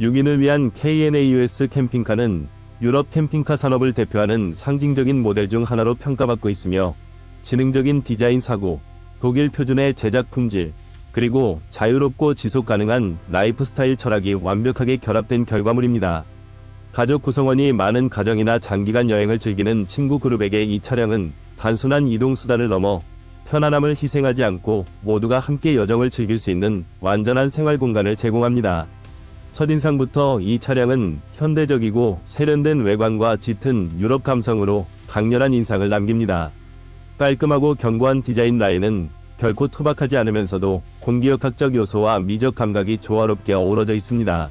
6인을 위한 KNAUS 캠핑카는 유럽 캠핑카 산업을 대표하는 상징적인 모델 중 하나로 평가받고 있으며 지능적인 디자인 사고, 독일 표준의 제작 품질, 그리고 자유롭고 지속 가능한 라이프 스타일 철학이 완벽하게 결합된 결과물입니다. 가족 구성원이 많은 가정이나 장기간 여행을 즐기는 친구 그룹에게 이 차량은 단순한 이동 수단을 넘어 편안함을 희생하지 않고 모두가 함께 여정을 즐길 수 있는 완전한 생활 공간을 제공합니다. 첫인상부터 이 차량은 현대적이고 세련된 외관과 짙은 유럽 감성으로 강렬한 인상을 남깁니다. 깔끔하고 견고한 디자인 라인은 결코 투박하지 않으면서도 공기역학적 요소와 미적 감각이 조화롭게 어우러져 있습니다.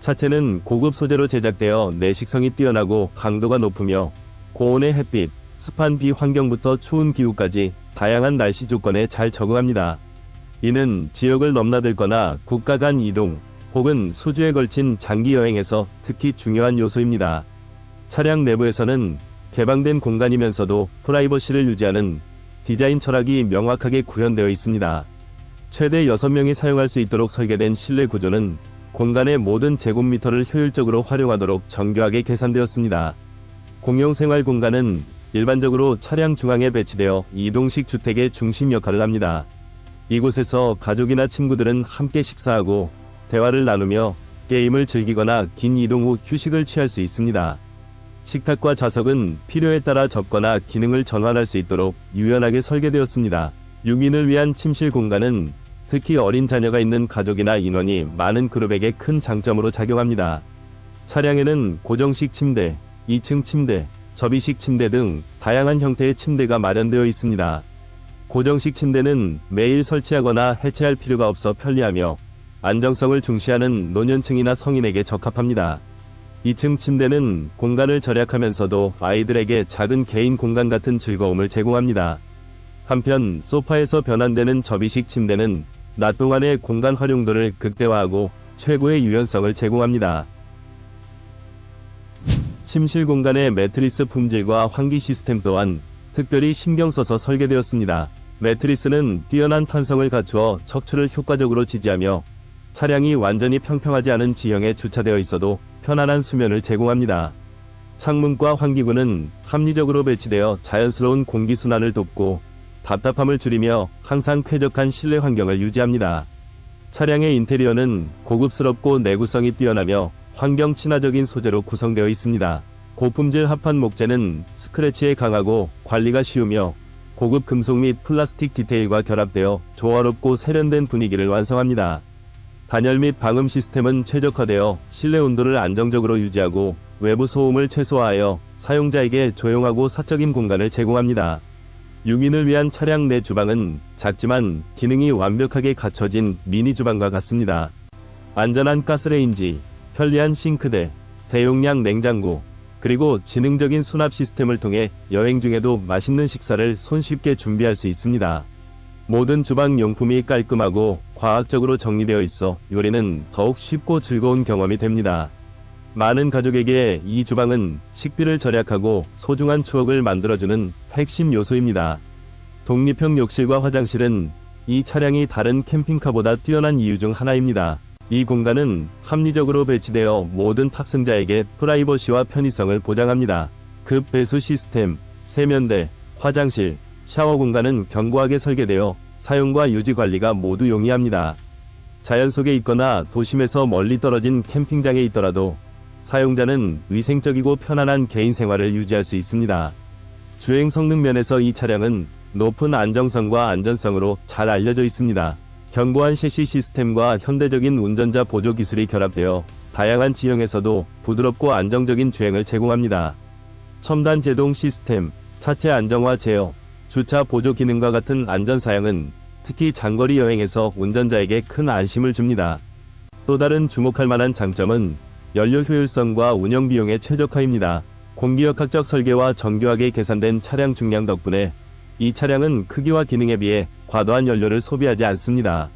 차체는 고급 소재로 제작되어 내식성이 뛰어나고 강도가 높으며 고온의 햇빛, 습한 비 환경부터 추운 기후까지 다양한 날씨 조건에 잘 적응합니다. 이는 지역을 넘나들거나 국가 간 이동, 혹은 수주에 걸친 장기 여행에서 특히 중요한 요소입니다. 차량 내부에서는 개방된 공간이면서도 프라이버시를 유지하는 디자인 철학이 명확하게 구현되어 있습니다. 최대 6명이 사용할 수 있도록 설계된 실내 구조는 공간의 모든 제곱미터를 효율적으로 활용하도록 정교하게 계산되었습니다. 공용 생활 공간은 일반적으로 차량 중앙에 배치되어 이동식 주택의 중심 역할을 합니다. 이곳에서 가족이나 친구들은 함께 식사하고 대화를 나누며 게임을 즐기거나 긴 이동 후 휴식을 취할 수 있습니다. 식탁과 좌석은 필요에 따라 접거나 기능을 전환할 수 있도록 유연하게 설계되었습니다. 6인을 위한 침실 공간은 특히 어린 자녀가 있는 가족이나 인원이 많은 그룹에게 큰 장점으로 작용합니다. 차량에는 고정식 침대, 2층 침대, 접이식 침대 등 다양한 형태의 침대가 마련되어 있습니다. 고정식 침대는 매일 설치하거나 해체할 필요가 없어 편리하며 안정성을 중시하는 노년층이나 성인에게 적합합니다. 2층 침대는 공간을 절약하면서도 아이들에게 작은 개인 공간 같은 즐거움을 제공합니다. 한편 소파에서 변환되는 접이식 침대는 낮 동안의 공간 활용도를 극대화하고 최고의 유연성을 제공합니다. 침실 공간의 매트리스 품질과 환기 시스템 또한 특별히 신경 써서 설계되었습니다. 매트리스는 뛰어난 탄성을 갖추어 척추를 효과적으로 지지하며 차량이 완전히 평평하지 않은 지형에 주차되어 있어도 편안한 수면을 제공합니다. 창문과 환기구는 합리적으로 배치되어 자연스러운 공기순환을 돕고 답답함을 줄이며 항상 쾌적한 실내 환경을 유지합니다. 차량의 인테리어는 고급스럽고 내구성이 뛰어나며 환경 친화적인 소재로 구성되어 있습니다. 고품질 합판 목재는 스크래치에 강하고 관리가 쉬우며 고급 금속 및 플라스틱 디테일과 결합되어 조화롭고 세련된 분위기를 완성합니다. 단열 및 방음 시스템은 최적화되어 실내 온도를 안정적으로 유지하고 외부 소음을 최소화하여 사용자에게 조용하고 사적인 공간을 제공합니다. 6인을 위한 차량 내 주방은 작지만 기능이 완벽하게 갖춰진 미니 주방과 같습니다. 안전한 가스레인지, 편리한 싱크대, 대용량 냉장고, 그리고 지능적인 수납 시스템을 통해 여행 중에도 맛있는 식사를 손쉽게 준비할 수 있습니다. 모든 주방 용품이 깔끔하고 과학적으로 정리되어 있어 요리는 더욱 쉽고 즐거운 경험이 됩니다. 많은 가족에게 이 주방은 식비를 절약하고 소중한 추억을 만들어주는 핵심 요소입니다. 독립형 욕실과 화장실은 이 차량이 다른 캠핑카보다 뛰어난 이유 중 하나입니다. 이 공간은 합리적으로 배치되어 모든 탑승자에게 프라이버시와 편의성을 보장합니다. 급 배수 시스템, 세면대, 화장실, 샤워 공간은 견고하게 설계되어 사용과 유지 관리가 모두 용이합니다. 자연 속에 있거나 도심에서 멀리 떨어진 캠핑장에 있더라도 사용자는 위생적이고 편안한 개인 생활을 유지할 수 있습니다. 주행 성능 면에서 이 차량은 높은 안정성과 안전성으로 잘 알려져 있습니다. 견고한 셰시 시스템과 현대적인 운전자 보조 기술이 결합되어 다양한 지형에서도 부드럽고 안정적인 주행을 제공합니다. 첨단 제동 시스템, 차체 안정화 제어, 주차 보조 기능과 같은 안전 사양은 특히 장거리 여행에서 운전자에게 큰 안심을 줍니다. 또 다른 주목할 만한 장점은 연료 효율성과 운영 비용의 최적화입니다. 공기역학적 설계와 정교하게 계산된 차량 중량 덕분에 이 차량은 크기와 기능에 비해 과도한 연료를 소비하지 않습니다.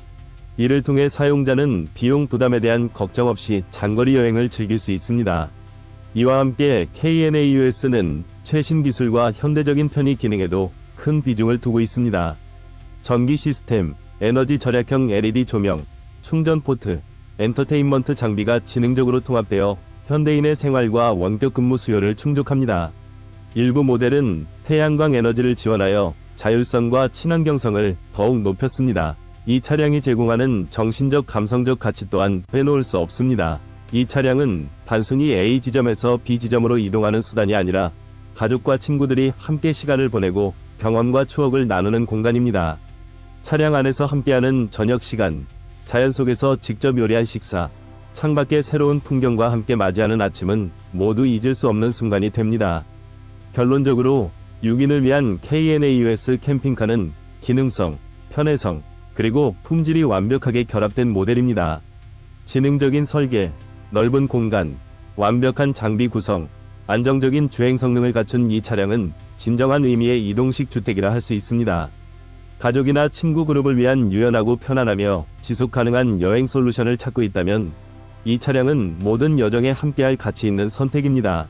이를 통해 사용자는 비용 부담에 대한 걱정 없이 장거리 여행을 즐길 수 있습니다. 이와 함께 KNAUS는 최신 기술과 현대적인 편의 기능에도 큰 비중을 두고 있습니다. 전기 시스템, 에너지 절약형 LED 조명, 충전 포트, 엔터테인먼트 장비가 지능적으로 통합되어 현대인의 생활과 원격 근무 수요를 충족합니다. 일부 모델은 태양광 에너지를 지원하여 자율성과 친환경성을 더욱 높였습니다. 이 차량이 제공하는 정신적 감성적 가치 또한 빼놓을 수 없습니다. 이 차량은 단순히 A 지점에서 B 지점으로 이동하는 수단이 아니라 가족과 친구들이 함께 시간을 보내고 경험과 추억을 나누는 공간입니다. 차량 안에서 함께하는 저녁 시간, 자연 속에서 직접 요리한 식사, 창밖의 새로운 풍경과 함께 맞이하는 아침은 모두 잊을 수 없는 순간이 됩니다. 결론적으로 6인을 위한 KNAUS 캠핑카는 기능성, 편해성, 그리고 품질이 완벽하게 결합된 모델입니다. 지능적인 설계, 넓은 공간, 완벽한 장비 구성, 안정적인 주행 성능을 갖춘 이 차량은 진정한 의미의 이동식 주택이라 할 수 있습니다. 가족이나 친구 그룹을 위한 유연하고 편안하며 지속 가능한 여행 솔루션을 찾고 있다면 이 차량은 모든 여정에 함께할 가치 있는 선택입니다.